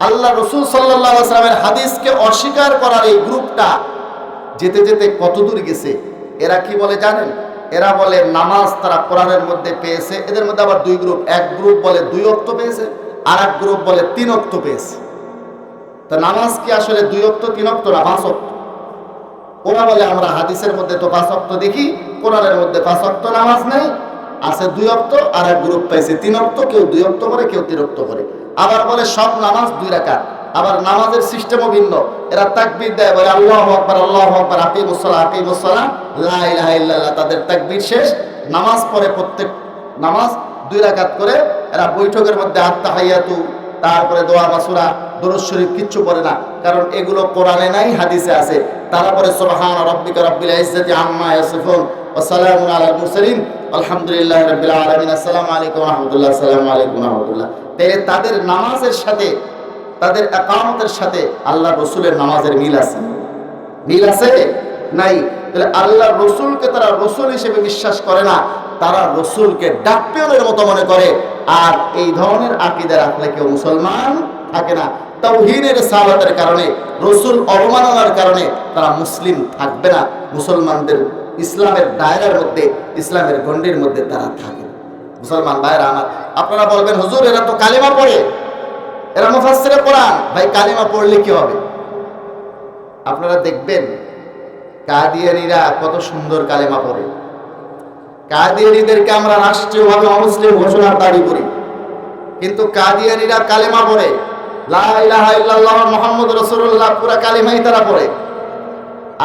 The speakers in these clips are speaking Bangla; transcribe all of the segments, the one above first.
আল্লাহ রসুল সাল্লামের হাদিসকে অস্বীকার করার এই গ্রুপটা যেতে যেতে কত দূর গেছে? এরা কি বলে জানেন? এরা বলে নামাজ তারা কোরআনের মধ্যে পেয়েছে, এদের মধ্যে আবার দুই গ্রুপ, এক গ্রুপ বলে দুই অক্ত পেয়েছে আর এক গ্রুপ বলে তিন অক্ত পেয়েছে। তা নামাজ কি আসলে দুই অক্ত তিন অক্ত না পাঁচ অক্ত ওরা বলে, আমরা হাদিসের মধ্যে তো পাঁচ অক্ত দেখি, কোরআনের মধ্যে পাঁচ অক্ত নামাজ নেই, আছে দুই অক্ত আর এক গ্রুপ পাইছে তিন অক্ত কেউ দুই অক্ত করে, কেউ তিন অক্ত করে। আবার বলে সব নামাজ দুই রাকাত। আবার নামাজের সিস্টেমও ভিন্ন। এরা তাকবির দেয়, বলে আল্লাহ আকবার আল্লাহ আকবার আকিম মুসলা আকিম মুসলা তাদের তাকবির শেষ। নামাজ পড়ে প্রত্যেক, নামাজ দুই রাকাত করে এরা বৈঠকের মধ্যে আত্মা আত্মাহাইয়াতু, তারপরে দোয়া বাসুরা দরুদ শরীফ কিচ্ছু পড়ে না। কারণ এগুলো কোরআনে নাই, হাদিসে আছে। তারপরে সুবহান রাব্বিকা রাব্বিল ইজ্জাতি আম্মা ইয়াসিফুন ওয়া সালামুন আলাল মুরসালিন আলহামদুলিল্লাহি রাব্বিল আলামিন। আসসালামু আলাইকুম ওয়া রাহমাতুল্লাহ, আসসালামু আলাইকুম ওয়া রাহমাতুল্লাহ। তাহলে তাদের নামাজের সাথে, তাদের একামতের সাথে আল্লাহ রসুলের নামাজের মিল আছে? মিল আছে? নাই। তাহলে আল্লাহ রসুলকে তারা রসুল হিসেবে বিশ্বাস করে না। তারা রসুলকে ডাকপিয়নের মতো মনে করে। আর এই ধরনের আকিদা রাখলে কেউ মুসলমান থাকে না। তাওহীনের সালাতের কারণে, রসুল অবমাননার কারণে তারা মুসলিম থাকবে না। মুসলমানদের ইসলামের দায়রার মধ্যে, ইসলামের গণ্ডির মধ্যে তারা থাকে। মুসলমান ভাইরা আমার, আপনারা বলবেন, হুজুর, এরা তো কালিমা পড়ে। এরা মুফাসসিরে কোরআন। ভাই, কালিমা পড়লে কি হবে? আপনারা দেখবেন, কাদিয়ানিরা কত সুন্দর কালেমা পড়ে। কাদিয়ানিদেরকে আমরা রাষ্ট্রীয়ভাবে অমুসলিম ঘোষণার দাবি করি। কিন্তু কাদিয়ানিরা কালেমা পড়ে। মুহাম্মদ রাসূলুল্লাহ, পুরা কালিমাই তারা পড়ে।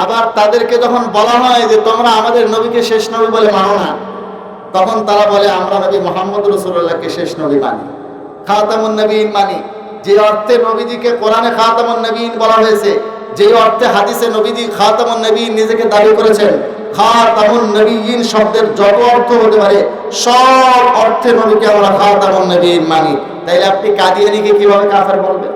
আবার তাদেরকে যখন বলা হয় যে তোমরা আমাদের নবীকে শেষ নবী বলে মানো না, তখন তারা বলে, আমরা নবী মোহাম্মদ রসুল্লাহকে শেষ নবী মানি। খাতামুন নবীন মানি। যে অর্থে নবীজিকে কোরআনে খাতামুন নবীন বলা হয়েছে, যে অর্থে হাদিসে নবীজি খাতামুন নবীন নিজেকে দাবি করেছেন, খাতামুন নবীন শব্দের যত অর্থ হতে পারে, সব অর্থে নবীকে আমরা খাতামুন নবীন মানি। তাইলে আপনি কাদিয়ানিকে কীভাবে কাফের বলবেন?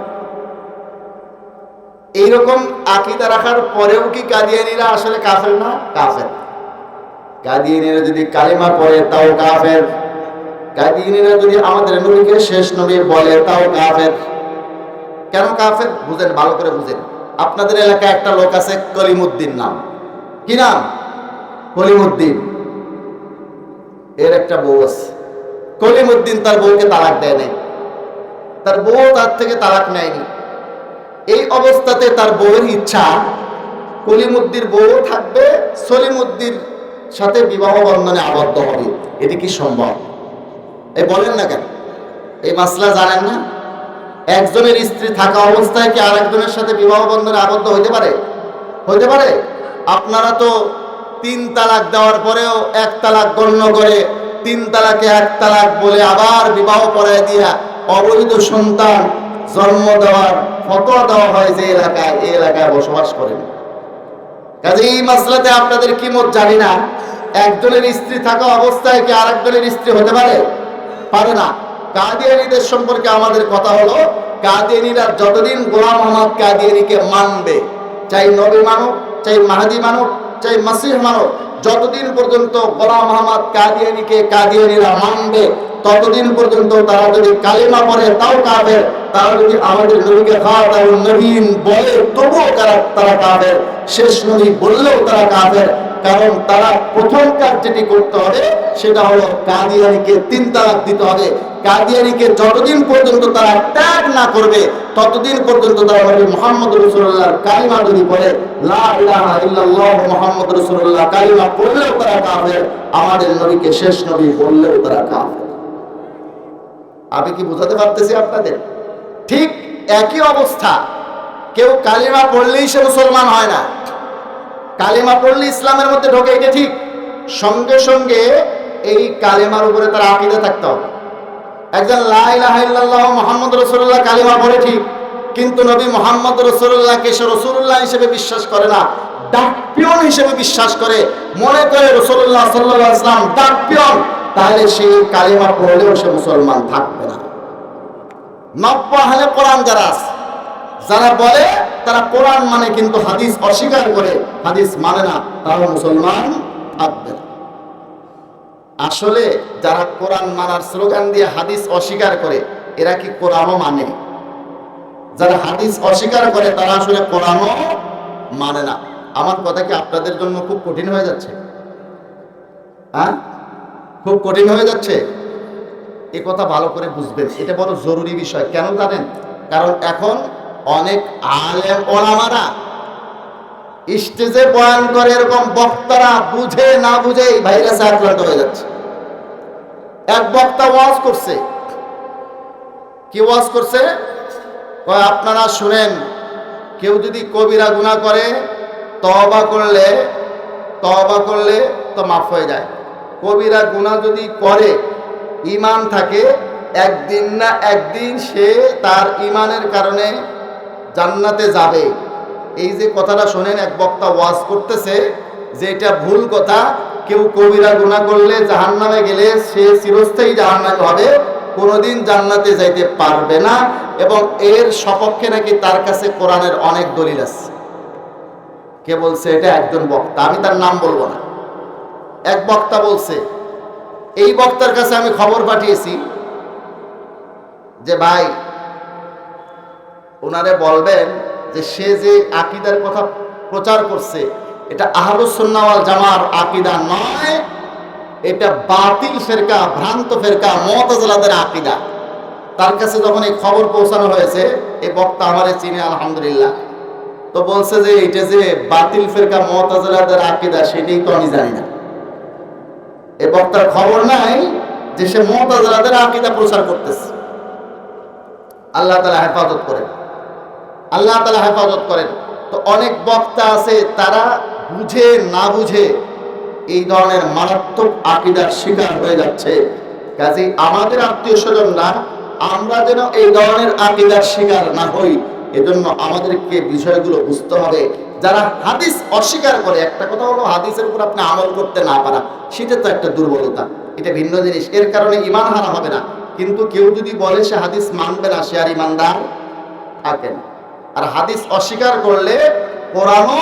এইরকম আকিদা রাখার পরেও কি কাদিয়ানিরা আসলে কাফের না? কাফের। কাদিয়ানিরা যদি কালিমা পড়ে, তাও কাফের। কাদিয়ানিরা যদি আমাদের নবীকে শেষ নবী বলে, তাও কাফের। কেন কাফের? বুঝেন, ভালো করে বুঝেন। আপনাদের এলাকায় একটা লোক আছে, কলিমুদ্দিন নাম। কি নাম? কলিমুদ্দিন। এর একটা বউ আছে। কলিমুদ্দিন তার বউকে তালাক দেয় নাই। তার বউ তার থেকে তালাক নেয়নি। এই অবস্থাতে তার বউয়ের ইচ্ছা, কলিমুদ্দির বউ থাকবে, সলিমুদ্দির সাথে বিবাহ বন্ধনে আবদ্ধ হবে। এটি কি সম্ভব? এই বলেন না কেন? এই মাসলা জানেন না? একজনের স্ত্রী থাকা অবস্থায় কি আরেকজনের সাথে বিবাহ বন্ধনে আবদ্ধ হইতে পারে? হইতে পারে। আপনারা তো তিন তালাক দেওয়ার পরেও এক তালাক গণ্য করে তিন তালাকে এক তালাক বলে আবার বিবাহ পড়ায় দিয়া অবৈধ সন্তান জন্ম দেওয়ার ফতোয়া দেওয়া হয় যে এলাকায়, এই এলাকায় বসবাস করেন। কাজে এই মাসলাতে আপনাদের কি মত জানি না, একজনের স্ত্রী থাকা অবস্থায় কি আরেকজনের স্ত্রী হতে পারে? পারে না। কাদিয়ানিদের সম্পর্কে আমাদের কথা হলো, কাদিয়ানিরা যতদিন গোলাম মোহাম্মদ কাদিয়ানিকে মানবে, চাই নবী মানব চাই মাহাদি মানব চাই মাসিহ মানব যতদিন পর্যন্ত গোলাম মোহাম্মদ কাদিয়ানিকে কাদিয়ানিরা মানবে, ততদিন পর্যন্ত তারা যদি কালিমা পড়ে তাও কাফের, তারা যদি আমাদের নবীকে নবীন বলে, তবুও তারা তারা কাফের। শেষ নবী বললেও তারা কাফের, কারণ তারা প্রথম কাজ যেটি করতে হবে, সেটা হলো কাদিয়ানিকে তিন তালাক দিতে হবে। কাদিয়ানিকে যতদিন পর্যন্ত তারা ত্যাগ না করবে, ততদিন পর্যন্ত তারা মোহাম্মদ রসুল্লাহর কালিমা যদি পড়ে আমি কি বোঝাতে পারতেছি আপনাদের? ঠিক একই অবস্থা। কেউ কালিমা পড়লেই সে মুসলমান হয় না। কালিমা পড়লে ইসলামের মধ্যে ঢোকে এটা ঠিক? সঙ্গে সঙ্গে এই কালেমার উপরে তার আকিদা থাকতে হবে। একজন লাহ মোহাম্মদ রসুল্লাহ কালিমা পড়ে ঠিক। কিন্তু নবী মোহাম্মদ রসুল্লাহকে সে রসুল্লাহ হিসেবে বিশ্বাস করে না। ডাকপিয়ন হিসেবে বিশ্বাস করে। মনে করে রসুল্লাহ সাল্লাহ ইসলাম ডাকপিয়ন তাহলে সেই কালিমা পড়লেও সে মুসলমান থাকবে না। নব্য কোরআন যারা যারা বলে, তারা কোরআন মানে কিন্তু হাদিস অস্বীকার করে। হাদিস মানে না তারা মুসলমান থাকবে না। আসলে যারা কোরআন মানার স্লোগান দিয়ে হাদিস অস্বীকার করে, এরা কি কোরআনও মানে? যারা হাদিস অস্বীকার করে, তারা আসলে কোরআনও মানে না। আমার কথা কি আপনাদের জন্য খুব কঠিন হয়ে যাচ্ছে? হ্যাঁ? খুব কঠিন হয়ে যাচ্ছে? এ কথা ভালো করে বুঝবেন। এটা বড় জরুরি বিষয়। কেন জানেন? কারণ এখন অনেক আলেম ওলামারা স্টেজে বয়ান করে, এরকম বক্তারা বুঝে না বুঝে এই ভাইরাসে আক্রান্ত হয়ে যাচ্ছে। এক বক্তা ওয়াজ করছে। কি ওয়াজ করছে? আপনারা শুনেন, কেউ যদি কবিরা গুণা করে তবা করলে তবা করলে তো মাফ হয়ে যায়। কবিরা গুণা যদি করে ইমান থাকে, একদিন না একদিন সে তার ইমানের কারণে জান্নাতে যাবে। এই যে কথাটা শোনেন, এক বক্তা ওয়াজ করতেছে, যে এটা ভুল কথা, কেউ কবিরা গুণা করলে জাহান্নামে গেলে সে চিরস্থায়ী জাহান্নামে হবে। কোনোদিন জান্নাতে যাইতে পারবে না এবং এর সপক্ষে নাকি তার কাছে কোরআনের অনেক দলিল আছে। কে বলছে এটা একজন বক্তা? আমি তার নাম বলব না। এক বক্তা বলছে, এই বক্তার কাছে আমি খবর পাঠিয়েছি যে ভাই ওনারে বলবেন যে সে যে আকিদার কথা প্রচার করছে, এটা আহলুসন্নাওয়াল জামার আকিদা নয় এটা বাতিল ফেরকা, ভ্রান্ত ফেরকা মতজলাদের আকিদা। তার কাছে যখন এই খবর পৌঁছানো হয়েছে, এই বক্তা আমারে চিনে, আলহামদুলিল্লাহ। তো বলছে যে এটা যে বাতিল ফেরকা মতজলাদের আকিদা, সেটাই তো আমি জানি না। এই বক্তার খবর নাই যে সে মতজলাদের আকিদা প্রচার করতেছে। আল্লাহ তালা হেফাজত করেন। আল্লাহ তালা হেফাজত করেন। তো অনেক বক্তা আছে, তারা বুঝে, না বুঝে এই ধরনের মারাত্মক আকিদার শিকার হয়ে যাচ্ছে। কাজে আমাদের আত্মীয় স্বজনরা আমরা যেন এই ধরনের আকিদার শিকার না হই, এজন্য আমাদেরকে বিষয়গুলো বুঝতে হবে। যারা হাদিস অস্বীকার করে, একটা কথা হলো হাদিসের উপর আপনি আমল করতে না পারা, সেটা তো একটা দুর্বলতা। এটা ভিন্ন জিনিস, এর কারণে ইমান হারা হবে না। কিন্তু কেউ যদি বলে সে হাদিস মানবে না, সে আর ইমানদার থাকেন আর হাদিস অস্বীকার করলে কোরআনও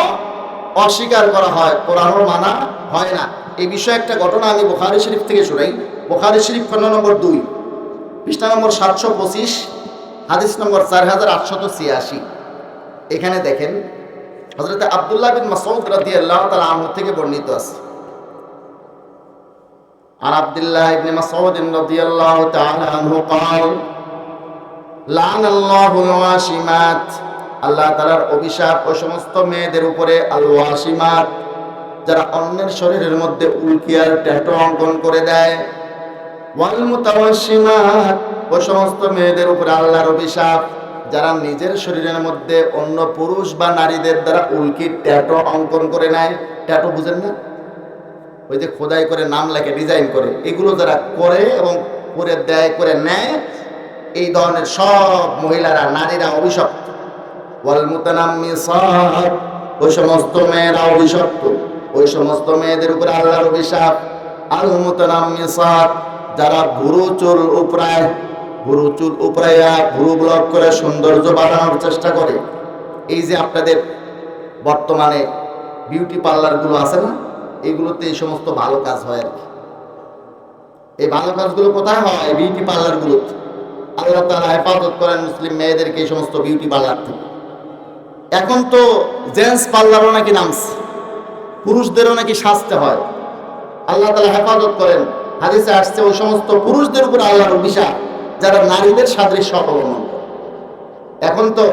অস্বীকার করা হয়, কোরআনও মানা হয় না এই বিষয়ে একটা ঘটনা আমি বোখারি শরীফ থেকে শুনাই বোখারি শরীফ খন্ড নম্বর দুই পৃষ্ঠা নম্বর সাতশো পঁচিশ হাদিস নম্বর চার হাজার আটশত ছিয়াশি এখানে দেখেন হজরত আবদুল্লাহ বিন মাসউদ রাদিয়াল্লাহু তাআলা আনহু থেকে বর্ণিত আছে عن عبد الله بن مسعود رضي الله تعالى عنه قال লান আল্লাহুল ওয়াসিমাত আল্লাহ তাআলার অভিশাপ ও সমস্ত মেয়েদের উপরে আল ওয়াসিমাত যারা অন্যের শরীরের মধ্যে উল্কিয়ার ট্যাটু অঙ্কন করে দেয়। ওয়াল মুতাওয়াসিমাত ও সমস্ত মেয়েদের উপরে আল্লাহর অভিশাপ। যারা নিজের শরীরের মধ্যে অন্য পুরুষ বা নারীদের দ্বারা উল্কি, ট্যাটু অঙ্কন করে নেয়। ট্যাটু বুঝেন না? ওই যে খোদাই করে নাম লেখে, ডিজাইন করে। এগুলো যারা করে এবং করে দেয়, করে নেয়, এই ধরনের সব মহিলারা, নারীরা অভিশপ্ত। ওয়াল মুতানাম্মিসাত, ওই সমস্ত মেয়েরা অভিশপ্ত। ওই সমস্ত মেয়েদের উপরে আল্লাহর অভিশাপ। আল মুতানাম্মিসাত যারা ভুরু চুল উপরায় ভুরু চুল উপরাইয়া ভুরু ব্লক করে সৌন্দর্য বাড়ানোর চেষ্টা করে। এই যে আপনাদের বর্তমানে বিউটি পার্লারগুলো আছে না, এগুলোতে এই সমস্ত ভালো কাজ হয় আর কি। এই ভালো কাজগুলো কোথায় হয়? বিউটি পার্লারগুলোতে। আল্লাহ তারা হেফাজত করেন মুসলিম মেয়েদেরকে এই সমস্ত বিউটি পার্লার থেকে। এখন তো জেন্টস পার্লারও নাকি নামছে। পুরুষদেরও নাকি সাজতে হয়। আল্লাহ তালা হেফাজত করেন। হাদিসে আসছে, ওই সমস্ত পুরুষদের উপর আল্লাহর অভিশাপ, যারা নারীদের সাদৃশ্য অবলম্বন এখন তো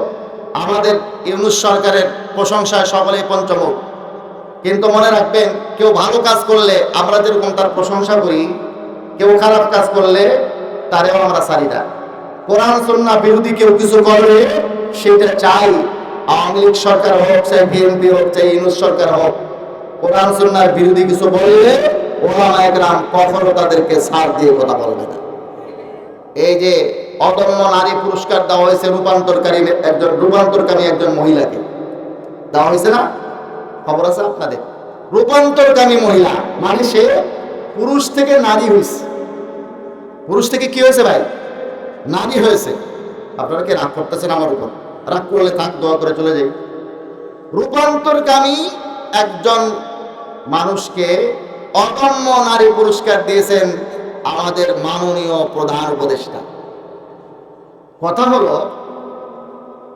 আমাদের ইউনুস সরকারের প্রশংসায় সকলেই পঞ্চমুখ। কিন্তু মনে রাখবেন, কেউ ভালো কাজ করলে আমরা যেরকম তার প্রশংসা করি, কেউ খারাপ কাজ করলে তারেও আমরা সারি না। কোরআন সন্না বিরোধী কেউ কিছু করলে সেটা চাই। আওয়ামী লীগ সরকার হোক, চাই বিএনপি হোক, চাই ইউনুস সরকার হোক। কোরআন সন্ন্যার বিরোধী কিছু বললে ওলামা একরাম কখনো তাদেরকে ছাড় দিয়ে কথা বলবে না। এই যে অদম্য নারী পুরস্কার দেওয়া হয়েছে রূপান্তরকারী একজন রূপান্তরকারী একজন মহিলাকে। দেওয়া হয়েছে না? খবর আছে আপনাদের? রূপান্তরকামী মহিলা মানে সে পুরুষ থেকে নারী হয়েছে। পুরুষ থেকে কি হয়েছে ভাই? নারী হয়েছে। আপনারা কি রাগ করতেছেন আমার উপর? রাগ করলে থাক, দোয়া করে চলে যাই। রূপান্তরকামী একজন মানুষকে অদম্য নারী পুরস্কার দিয়েছেন আমাদের মাননীয় প্রধান উপদেষ্টা। কথা হলো,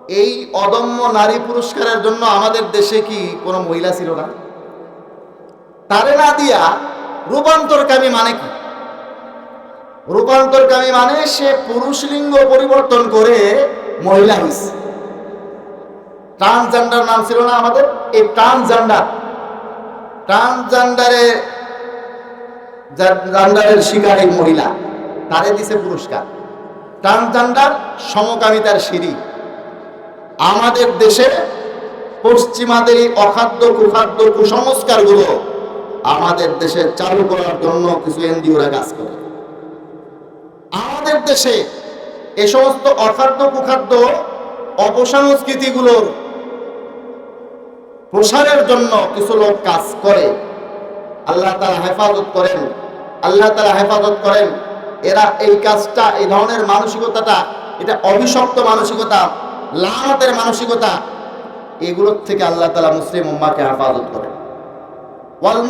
এই অদম্য নারী পুরস্কারের জন্য আমাদের দেশে কি কোনো মহিলা ছিল না? তারে না দিয়া রূপান্তরকামী মানে কি? রূপান্তরকামী মানে সে পুরুষ লিঙ্গ পরিবর্তন করে মহিলা হয়েছে ট্রান্সজেন্ডার নাম ছিল না আমাদের, এই ট্রান্সজেন্ডার ট্রান্সজেন্ডারে জান্ডারের শিকার মহিলা, তারে দিছে পুরস্কার। ট্রান্সজেন্ডার সমকামিতার সিঁড়ি। আমাদের দেশে পশ্চিমাদের এই অখাদ্য, কুখাদ্য, কুসংস্কারগুলো আমাদের দেশে চালু করার জন্য কিছু এনজিওরা কাজ করে। আমাদের দেশে এ সমস্ত অখাদ্য, কুখাদ্য, অপসংস্কৃতিগুলোর প্রসারের জন্য কিছু লোক কাজ করে। আল্লাহ তারা হেফাজত করেন। আল্লাহ তারা হেফাজত করেন। এরা এই কাজটা, এই ধরনের মানসিকতাটা, এটা অভিশপ্ত মানসিকতা লাহাতের মানসিকতা, এগুলোর থেকে আল্লাহ তালা মুসলিম উম্মাকে হেফাজত করেন। ওয়াল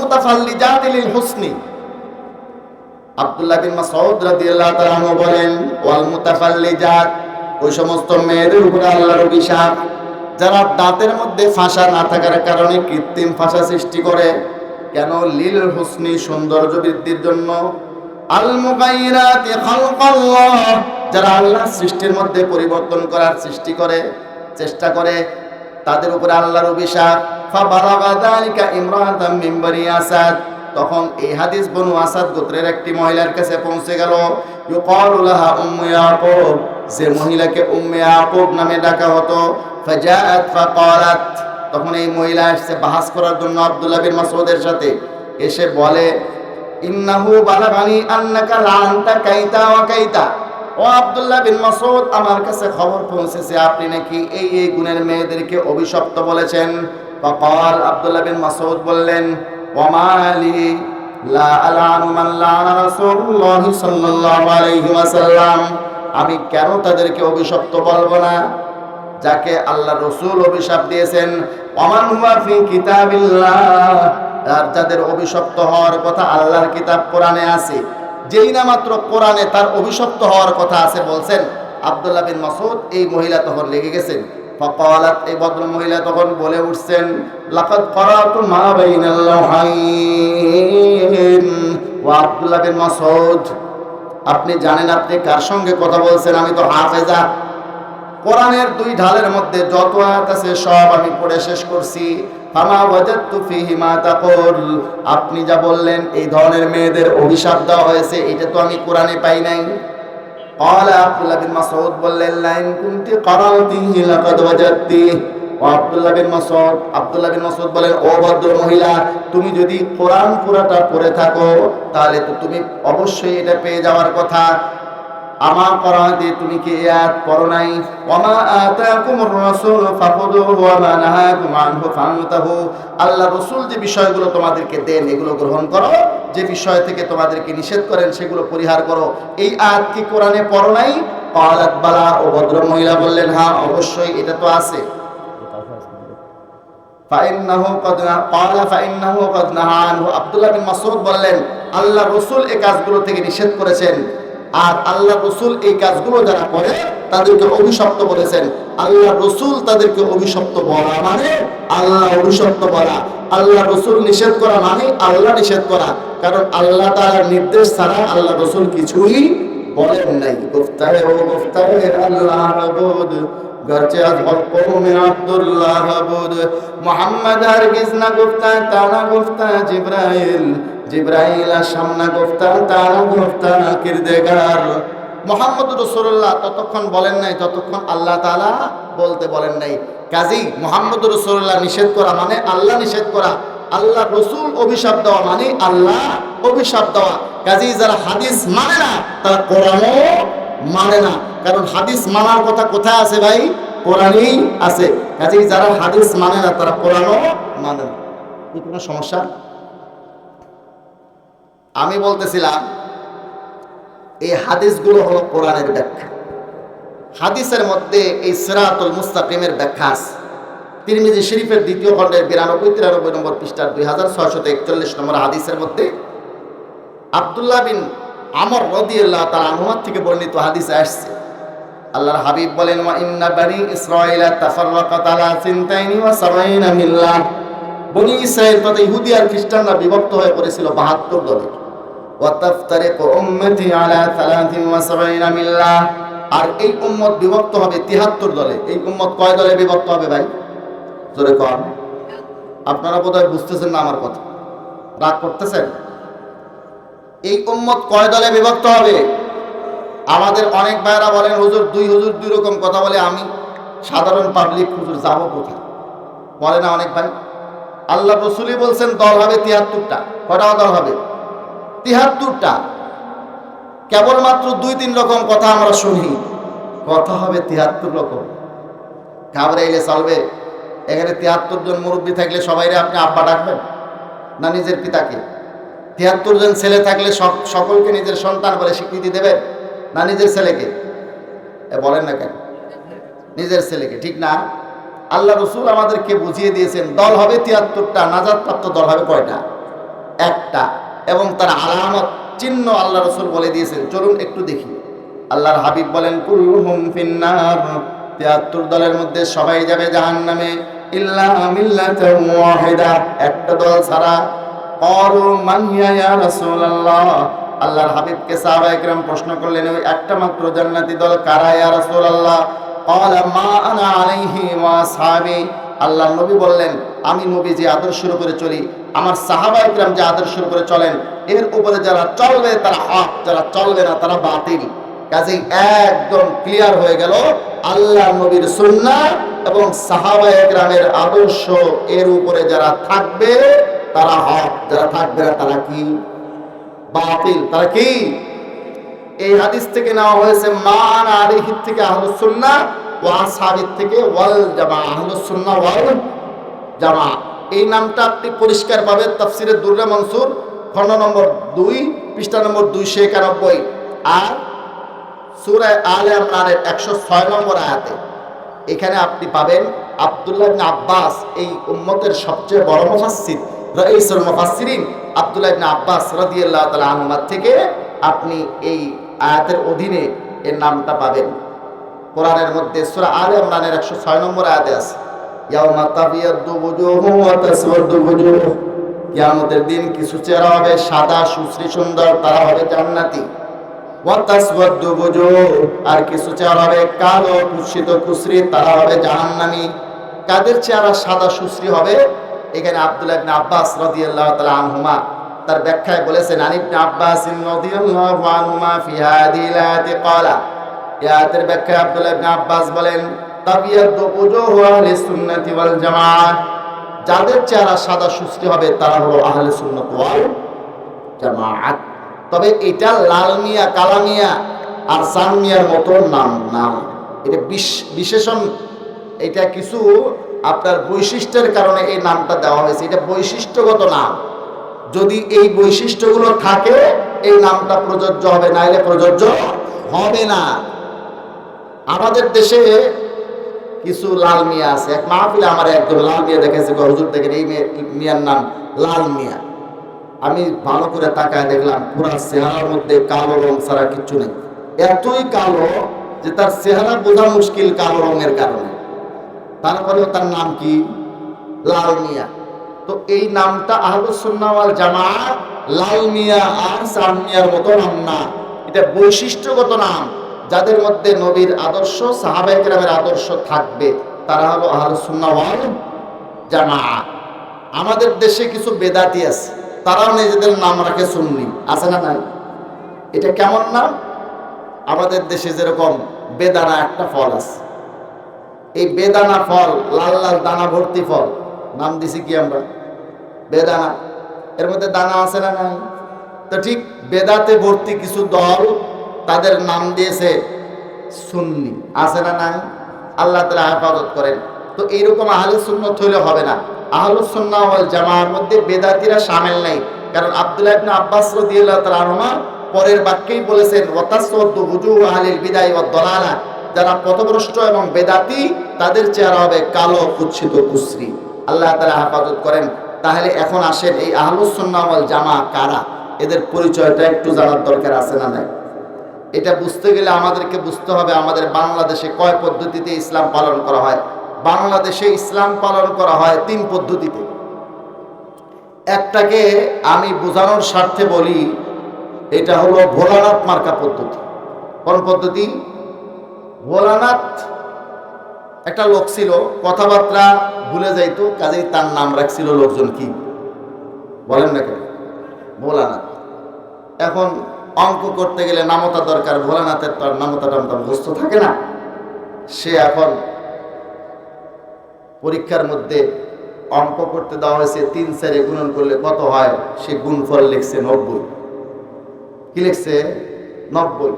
আল্লাহর অভিশাপ। যারা দাঁতের মধ্যে ফাঁসা না থাকার কারণে কৃত্রিম ফাঁসা সৃষ্টি করে, কেন লীল হুসনি সৌন্দর্য বৃদ্ধির জন্য? যারা আল্লাহ সৃষ্টির মধ্যে পরিবর্তন করার সৃষ্টি করে, চেষ্টা করে, তাদের উপরে আল্লাহর অভিশাপ। আসাদ, তখন এই হাদিস বনু আসাদ গোত্রের একটি মহিলার কাছে পৌঁছে গেল। যে মহিলাকে উম্মে ইয়াকুব নামে ডাকা হতো, ফাজাআত ফাকালাত। তখন এই মহিলা আসছে বাহাস করার জন্য আব্দুল্লাহ বিন মাসউদের সাথে। এসে বলে, ইন্নাহু বালাগানি আন্নাকা লানতা কাইতা ওয়া কাইতা। ও আব্দুল্লাহ বিন মাসউদ, আমার কাছে খবর পৌঁছেছে, আপনি নাকি এই এই গুণের মেয়েদেরকে অভিশপ্ত বলেছেন। ফাকাল, আব্দুল্লাহ বিন মাসউদ বললেন ওয়ামালি লা আলানু মান লানা রাসূলুল্লাহ সাল্লাল্লাহু আলাইহি ওয়াসাল্লাম। আমি কেন তাদেরকে অভিশপ্ত বলব না? যাকে আল্লাহ রসুল অভিশাপ দিয়েছেন অমান যাদের অভিশপ্ত হওয়ার কথা আল্লাহর কিতাব কোরআনে আছে, যেই না মাত্র কোরআনে তার অভিশপ্ত হওয়ার কথা আছে বলছেন, আব্দুল্লাহ বিন মাসুদ এই মহিলা তখন লেগে গেছেন। ফকালাত এই ভদ্র মহিলা তখন বলে উঠছেন, লাকাদ করাতু মা বাইনাল ওয়া আব্দুল্লাহ বিন মাসউদ আপনি জানেন আপনি কার সঙ্গে কথা বলছেন আমি তো হাফেজা কোরআনের দুই ঢালের মধ্যে যত আয়াত আছে সব আমি পড়ে শেষ করছি ফামা ওয়াজাদতু ফিহি মা তাকুল আপনি যা বললেন এই ধরনের মেয়েদের অভিশাপ দেওয়া হয়েছে এটা তো আমি কোরআনে পাই নাই قال আব্দুল্লাহ বিন মাসউদ বললেন লাইন কুনতি কারাতিহি লাকাদ ওয়াজাদতি মহিলা, তুমি যদি কোরআন থাকো, তাহলে তো তুমি অবশ্যই এটা পেয়ে যাওয়ার কথা। আল্লাহ রাসূল যে বিষয়গুলো তোমাদেরকে দেন, এগুলো গ্রহণ করো। যে বিষয় থেকে তোমাদেরকে নিষেধ করেন, সেগুলো পরিহার করো। এই আয়াত কি কোরআনে পড়ো নাই? ক্বালাত বালা, ও ভদ্র মহিলা বললেন হ্যাঁ অবশ্যই এটা তো আছে। আল্লাহ রাসূল এই কাজগুলো থেকে নিষেধ করেছেন। আর আল্লাহ রসুল এই কাজগুলো যারা করে, তাদেরকে অভিশপ্ত বলেছেন। আল্লাহ রসুল তাদেরকে অভিশপ্ত বলা মানে আল্লাহ অভিশপ্ত বলা। আল্লাহ রসুল নিষেধ করা মানে আল্লাহ নিষেধ করা। কারণ আল্লাহ তার নির্দেশ ছাড়া আল্লাহ রসুল কিছুই বলেন নাই। গুফতাহে ও গুফতাহে আল্লাহ নবুদ গরচে আজ হকমে আব্দুল্লাহ হাবুদ মোহাম্মদ হারগিজ না গুফতা তানা গুফতা জিব্রাইল। জিব্রাইল সামনা গুফতা তানা গুফতা কিরদেগার মোহাম্মদ রসুল্লাহ ততক্ষণ বলেন নাই, ততক্ষণ আল্লাহ তাআলা বলতে বলেন নাই। কাজী মোহাম্মদ রসুল্লাহ নিষেধ করা মানে আল্লাহ নিষেধ করা। আল্লাহ রসুল অভিশাপ দেওয়া মানে আল্লাহ অভিশাপ দেওয়া। কাজী যারা হাদিস মানে না, তারা কোরআনও মানে না। কারণ হাদিস মানার কথা কোথায় আছে ভাই? কোরআনই আছে। কাজেই যারা হাদিস মানে না, তারা কোরআনও মানে না। কি কোনো সমস্যা? আমি বলতেছিলাম, এই হাদিসগুলো হলো কোরআনের ব্যাখ্যা। হাদিসের মধ্যে এই সিরাতুল মুস্তাকিমের ব্যাখ্যা আছে। তিরমিজি শরীফের দ্বিতীয় খণ্ডের বিরানব্বই, তিরানব্বই নম্বর পৃষ্ঠার দুই হাজার ছয়শত একচল্লিশ নম্বর হাদিসের মধ্যে আবদুল্লাহ বিন আমর রদিয়াল্লাহ তার আনুমাত থেকে বর্ণিত হাদিসে আসছে। আল্লাহর হাবিব বলেন, ওয়া ইন্না বানি ইসরাঈলা তাফাররাকাত আলা সিনতাইনি ওয়া সাবাইনা মিল্লাহ। বনি ইসরাইল তথা ইহুদি আর খ্রিস্টানরা বিভক্ত হয়ে পড়েছিল 72 দলে। ওয়া তাফতারিকু উম্মতি আলা 73 মিল্লাহ। আর এই উম্মত বিভক্ত হবে 73 দলে। এই উম্মত কয় দলে বিভক্ত হবে ভাই? জোরে কর আপনারা বোধহয় বুঝতেছেন না আমার কথা। রাগ করতেছেন? এই উম্মত কয় দলে বিভক্ত হবে? আমাদের অনেক ভাইরা বলেন, হুজুর, দুই হুজুর দুই রকম কথা বলে আমি সাধারণ পাবলিক হুজুর যাব কোথায়? বলে না অনেক ভাই। আল্লাহ রসুলই বলছেন, দল হবে তিয়াত্তরটা। কটা দল হবে? তিয়াত্তরটা। কেবলমাত্র দুই তিন রকম কথা আমরা শুনি। কথা হবে তিয়াত্তর রকম। ঘাবড়াইলে চলবে। এখানে তিয়াত্তর জন মুরব্বী থাকলে সবাইরে আপনি আব্বা ডাকবেন? না নিজের পিতাকে? তিয়াত্তর জন ছেলে থাকলে সক- সকলকে নিজের সন্তান বলে স্বীকৃতি দেবে? না নিজের ছেলেকে? বলেন না কেন? নিজের ছেলেকে, ঠিক না? আল্লাহ রসুল আমাদেরকে বুঝিয়ে দিয়েছেন, দল হবে তিয়াত্তরটা নাজাদপ্রাপ্ত দল হবে কয়টা? একটা। এবং তার আলামত, চিহ্ন আল্লাহ রসুল বলে দিয়েছেন। চলুন একটু দেখি। আল্লাহর হাবিব বলেন কুল্লুহুম ফিন্নার। তিয়াত্তর দলের মধ্যে সবাই যাবে জাহান্নামে। ইল্লা মিল্লাতান একটা দল ছাড়া মান হিয়া ইয়া রাসূলুল্লাহ আল্লাহর হাবিবকে সাহাবায়ে কেরাম প্রশ্ন করলেন, ওই একটা মাত্র জান্নাতি দল কারা ইয়া রাসূলুল্লাহ? নবী বললেন, আমি নবী যে আদর্শের উপরে চলি, আমার সাহাবায়ে কেরাম যে আদর্শের উপরে চলেন, এর উপরে যারা চলবে তারা হক, যারা চলবে না তারা বাতিল। কাজেই একদম ক্লিয়ার হয়ে গেল আল্লাহ নবীর সুন্নাহ এবং সাহাবায়ে কেরামের আদর্শ এর উপরে যারা থাকবে তারা হক, যারা থাকবে না তারা কি? বাতিল। তারা কি? এই হাদিস থেকে নেওয়া হয়েছে, মান আলিহির থেকে আহলুস সুন্নাহ ও আসহাবির থেকে ওয়াল জামা। আহলুস সুন্নাহ ওয়াল জামা। এই নামটা আপনি পরিষ্কার পাবেন তাফসিরের দুর্রে মনসুর খণ্ড নম্বর দুই, পৃষ্ঠা নম্বর দুইশো একানব্বই। আর সুরায় আলে ইমরানের একশো ছয় নম্বর আয়াতে। এখানে আপনি পাবেন আব্দুল্লাহ আব্বাস, এই উম্মতের সবচেয়ে বড় মুফাসসির। রাইসুল মুফাসসিরিন আব্দুল্লাহ ইবনে আব্বাস রাদিয়াল্লাহু তাআলা আনহুমার থেকে আপনি এই আয়াতের অধীনে এর নামটা পাবেন। কোরআনের মধ্যে সূরা আলে ইমরানের 106 নম্বর আয়াতে আছে, ইয়াউমা তাবিয়াদ্দু বুজুহু ওয়া তাসওয়াদ্দু বুজুহ কিয়ামতের দিন কিছু চেহারা হবে সাদা, সুশ্রী, সুন্দর, তারা হবে জান্নাতি। ওয়া তাসওয়াদ্দু বুজুহ আর কিছু চেহারা হবে কালো, কুৎসিত কুসরি তারা হবে জাহান্নামী। কাদের চেহারা সাদা, সুশ্রী হবে? এখানে আব্দুল্লাহ ইবনে আব্বাস রাদিয়াল্লাহু তাআলা আনহুমা তার ব্যাখ্যায় বলেছেন, আন ইবনে আব্বাস রাদিয়াল্লাহু আনহুমা ফি হাদিহিল আয়াতি ক্বালা। এই আয়াতের ব্যাখ্যায় আব্দুল্লাহ ইবনে আব্বাস বলেন তাবিয়াদ্দু বুজুহু আহলিস সুন্নাতি ওয়াল জামাআহ। যাদের চেহারা সাদা সুশ্রী হবে, তারা হলো আহলে সুন্নাত ওয়াল জামাআত। তবে এটা লাল মিয়া, কালা মিয়া আর সান মিয়ার মতো নাম না এটা বিশ- বিশেষণ, এটা কিছু আপনার বৈশিষ্ট্যের কারণে এই নামটা দেওয়া হয়েছে। এটা বৈশিষ্ট্যগত নাম। যদি এই বৈশিষ্ট্যগুলো থাকে, এই নামটা প্রযোজ্য হবে, নাইলে প্রযোজ্য হবে না। আমাদের দেশে কিছু লাল মিয়া আছে। এক মাহফিলে আমার একজন লাল মিয়া দেখেছে হুজুর, দেখেন এই মেয়ে- মিয়ার নাম লাল মিয়া। আমি ভালো করে তাকায় দেখলাম, পুরা চেহারার মধ্যে কালো রং ছাড়া কিচ্ছু নেই। এতই কালো যে তার চেহারা বোঝা মুশকিল কালো রঙের কারণে। তারপরেও তার নাম কি? লাল মিয়া। তো এই নামটা আহলুসুন্নাওয়াল জামা লাল মিয়া আর সান মিয়ার মতো নাম না। এটা বৈশিষ্ট্যগত নাম। যাদের মধ্যে নবীর আদর্শ, সাহাবায়ে কেরামের আদর্শ থাকবে, তারা হলো আহলুসুন্নাওয়াল জামা আমাদের দেশে কিছু বেদাতি আছে, তারাও নিজেদের নাম রাখে সুন্নি। আছে না নাই? এটা কেমন নাম? আমাদের দেশে যেরকম বেদানা একটা ফল আছে। এই বেদানা ফল, লাল লাল দানা ভর্তি ফল, নাম দিছি কি আমরা? বেদানা। এর মধ্যে দানা আছে না নাই? তো ঠিক বেদাতে ভর্তি কিছু দল তাদের নাম দিয়েছে সুন্নি। আছে না নাই? আল্লাহ তালা হেফাজত করেন। তো এইরকম আহলে সুন্নত হইলে হবে না। আহলে সুন্নাহ ওয়াল জামার মধ্যে বেদাতিরা সামিল নাই। কারণ আব্দুল্লাহ ইবনে আব্বাস রাদিয়াল্লাহু তাআলা পরের বাক্যেই বলেছেন, ওয়াতাসওয়াদু বুজুহু আহলিল বিদায় ওয়াদ দালালা যারা পথভ্রষ্ট এবং বেদাতি, তাদের চেহারা হবে কালো, কুৎসিত কুসরি আল্লাহ তাআলা হেফাজত করেন। তাহলে এখন আসেন এই আহলুস সুন্নাহ ওয়াল জামা কারা? এদের পরিচয়টা একটু জানার দরকার আছে না নাই? এটা বুঝতে গেলে আমাদেরকে বুঝতে হবে আমাদের বাংলাদেশে কয় পদ্ধতিতে ইসলাম পালন করা হয়। বাংলাদেশে ইসলাম পালন করা হয় তিন পদ্ধতিতে। একটাকে আমি বোঝানোর স্বার্থে বলি, এটা হলো ভোলানাথ মার্কা পদ্ধতি। কোন পদ্ধতি? ভোলানাথ, একটা লোক ছিল, কথাবার্তা ভুলে যাইতো, কাজেই তার নাম রাখছিল লোকজন কি? বলেন না কেন? ভোলানাথ। এখন অঙ্ক করতে গেলে নামতা দরকার, ভোলানাথের তো আর নামতা টামতা মুখস্থ থাকে না। সে এখন পরীক্ষার মধ্যে অঙ্ক করতে দেওয়া হয়েছে, তিন চারে গুণন করলে কত হয়? সে গুণফল লিখছে নব্বই। কি লিখছে? নব্বই।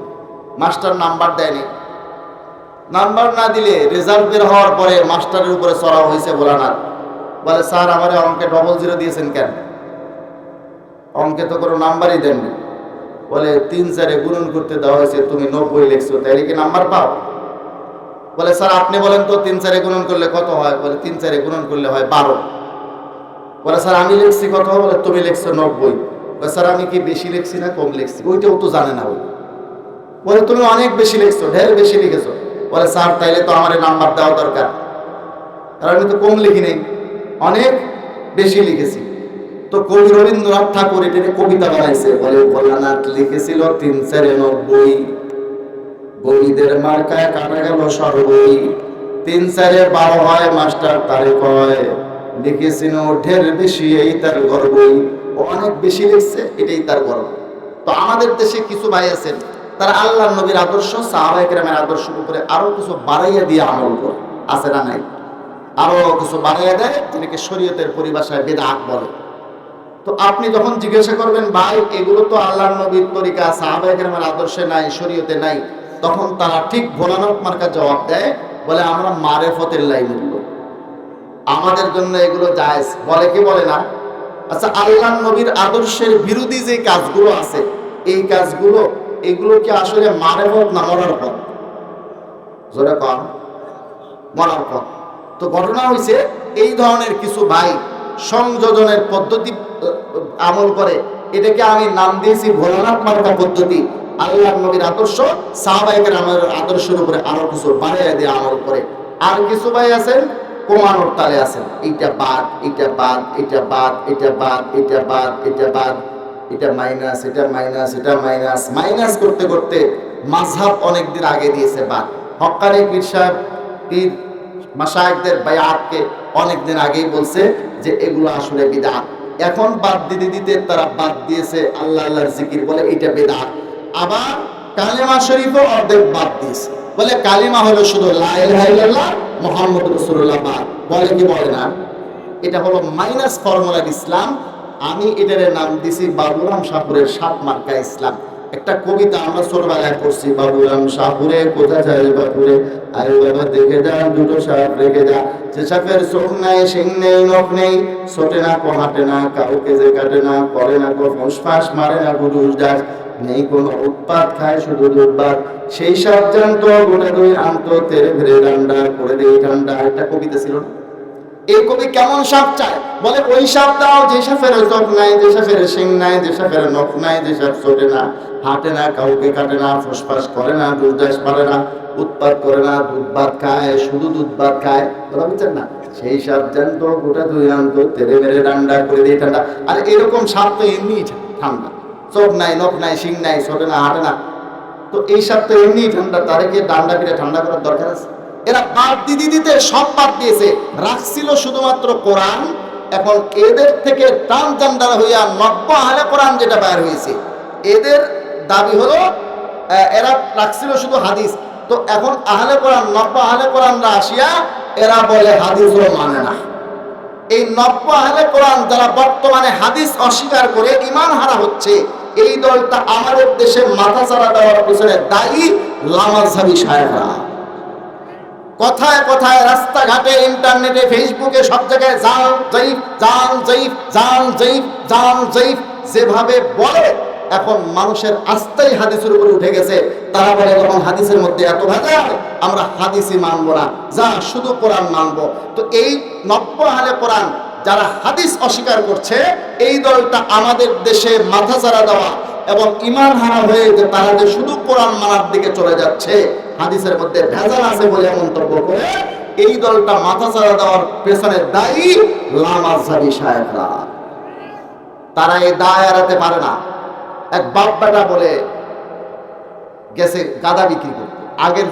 মাস্টার নাম্বার দেয়নি। নাম্বার না দিলে রেজাল্ট বের হওয়ার পরে মাস্টারের উপরে চড়াও হয়েছে ভোলানাথ বলে, স্যার, আমার অঙ্কে ডবল জিরো দিয়েছেন কেন? অঙ্কে তো কোনো নাম্বারই দেননি। বলে, তিন চারে গুণন করতে দেওয়া হয়েছে, তুমি নব্বই লিখছো, তাইলে কি নাম্বার পাও? বলে, স্যার, আপনি বলেন তো, তিন চারে গুণন করলে কত হয়? বলে, তিন চারে গুণন করলে হয় বারো। বলে, স্যার, আমি লিখছি কত? বলে, তুমি লিখছো নব্বই। বলে, স্যার, আমি কি বেশি লিখছি না কম লিখছি? ওইটাও তো জানে না ওই বলে, তুমি অনেক বেশি লিখছো, ঢের বেশি লিখেছো। বলে, স্যার, তাইলে তো আমার নাম্বার দেওয়া দরকার। কারণ আমি তো কম লিখি নেই, অনেক বেশি লিখেছি। তো কবি রবীন্দ্রনাথ ঠাকুর এটাকে কবিতা বানাইছে, বলে, ভোলানাথ লিখেছিল তিন চারে নব্বই বইদের মার্কায় কাটা গেল সর্বই। তিন চারে বারো হয়, মাস্টার তারে কয়, লিখেছিল ঢের বেশি, এই তার গর্বই। অনেক বেশি লিখছে, এটাই তার গর্ব। তো আমাদের দেশে কিছু ভাই আছেন তারা আল্লাহ নবীর আদর্শ সাহাবাহিকেরামের আদর্শের উপরে আরও কিছু বাড়াইয়া দিয়ে আমল করে। আছে না নাই? আরও কিছু বাড়াইয়া দেয়, যেটাকে শরীয়তের পরিভাষায় বেদাত বলে। তো আপনি যখন জিজ্ঞাসা করবেন, ভাই, এগুলো তো আল্লাহ নবীর তরিকা সাহাবাহিকেরামের আদর্শে নাই, শরীয়তে নাই। তখন তারা ঠিক ভোলানাথ মার্কা জবাব দেয়, বলে, আমরা মারেফতের লাইনের লোক। আমাদের জন্য এগুলো জায়েজ। বলে কি বলে না? আচ্ছা আল্লাহ নবীর আদর্শের বিরোধী যে কাজগুলো আছে, এই কাজগুলো এগুলো কি আসলে মারেফত না মরার পথ? জোরে কম মরার পথ। তো ঘটনা হয়েছে এই ধরনের কিছু ভাই সংযোজনের পদ্ধতি আমল করে। এটাকে আমি নাম দিয়েছি ভোলানাথ মার্কা পদ্ধতি। আল্লাহ নবীর আদর্শ সাহাবাহিকের আমার আদর্শের উপরে আরও কিছু বাড়াইয়া দিয়ে আমল করে। আর কিছু ভাই আছেন, কমানোর তালে আছেন। এইটা বাদ এইটা বাদ এটা বাদ এটা বাদ এটা বাদ এটা বাদ। এটা মাইনাস এটা মাইনাস এটা মাইনাস। মাইনাস করতে করতে মাঝহাব অনেকদিন আগে দিয়েছে বাদ। হকানি পীর সাহেব, পীর মাসায়কদের বায়াতকে অনেকদিন আগেই বলছে যে এগুলো আসলে বিদাত। এখন বাদ দিতে দিতে তারা বাদ দিয়েছে, আল্লাহ আল্লাহর জিকির বলে এটা বেদাত। আবার কালেমা শরীফও অর্ধেক বাদ দিয়েছে। বলে কালিমা হলো শুধু লা ইলাহা ইল্লাল্লাহ মুহাম্মদ রাসূলুল্লাহ বাদ। বলে কি বলে না? এটা হলো মাইনাস ফর্মুলার ইসলাম আমি এটার নাম দিছি বাবুরাম শাহপুরের সাত মার্কা ইসলাম। একটা কবিতা আমরা ছোটবেলায় পড়ছি বাবুরাম শাহপুরে কোথা যায় বাপুরে? আরে বাবা, দেখে যা, দুটো সাপ রেখে যা। যে সাপের চোখ নাই সিং নেই, নখ নেই, ছোটে না কহাটে না, কাউকে যে কাটে না, করে না কো ফুসফাস মারে না গুরুস ডাস নেই কোনো উৎপাত, খায় শুধু দুর্বাদ সেই সাপ জানতো, গোটা দুই আনতো, তেরে ভেরে ডান্ডা, করে দেই ঠান্ডা। একটা কবিতা ছিল না? এই কবি কেমন সাপ চায়? বলে, ওই সাপ দাও, যে সাপের চোখ নাই, যে সাপের শিং নাই, যে সাপের নখ নাই, যে সাপ ছোটে না, হাঁটে না, কাউকে কাটে না, ফুসফাস করে না দুর্দাস পারে না, উৎপাত করে না, দুধ ভাত খায়, শুধু দুধ ভাত খায়। কথা বুঝছেন না? সেই সাপ জানতো, গোটা দুই আনতো তেরে মেরে ডান্ডা করে দিয়ে ঠান্ডা। আর, এরকম সাপ তো এমনি ঠান্ডা। চোখ নাই, নখ নাই, শিং নাই ছোটে না, হাঁটে না। তো এই সাপ তো এমনি ঠান্ডা, তারে কি ডান্ডা ফিরে ঠান্ডা করার দরকার আছে? এরা বাদ দিদি দিতে সব বাদ দিয়েছে। রাখছিল শুধুমাত্র কোরআন, এখন এদের থেকে ট্রান্সজেন্ডার হইয়া নব্য আহলে কোরআন যেটা বাইর হয়েছে এদের দাবি হলো এরা রাখছিল শুধু হাদিস। তো এখন আহলে কোরআন, নব্য আহলে কোরআনরা আসিয়া, এরা বলে হাদিসও মানে না। এই নব্য আহলে কোরআন যারা বর্তমানে হাদিস অস্বীকার করে ইমান হারা হচ্ছে, এই দলটা আমাদের দেশে মাথা চারা দেওয়ার পিছনে দায়ী লামাজহাবি সাহেবরা। কথায় কথায় রাস্তাঘাটে, ইন্টারনেটে, ফেসবুকে সব জায়গায় জাল জাল জাল জাল যেভাবে বলে, এখন মানুষের আস্থাই হাদিসের উপরে উঠে গেছে। তারা বলে যখন হাদিসের মধ্যে এত ভেজাল, আমরা হাদিসই মানবো না। যা শুধু কোরআন মানবো। তো এই নব্য হালে কোরআন যারা হাদিস অস্বীকার করছে, এই দলটা আমাদের দেশে মাথা চারা দেওয়া এবং ইমান হারা হয়ে যে তারা যে শুধু কোরআন মানার দিকে চলে যাচ্ছে, হাদিসের মধ্যে ভেজাল আছে বলে মন্তব্য করে, এই দলটা মাথা চাড়া দেওয়ার পেছনে দায়ী লামাজারি সাহেবরা। তারা এই দায় এড়াতে পারে না। এক বাপ বেটা বলে গেছে গাদা বিক্রি করতে। আগের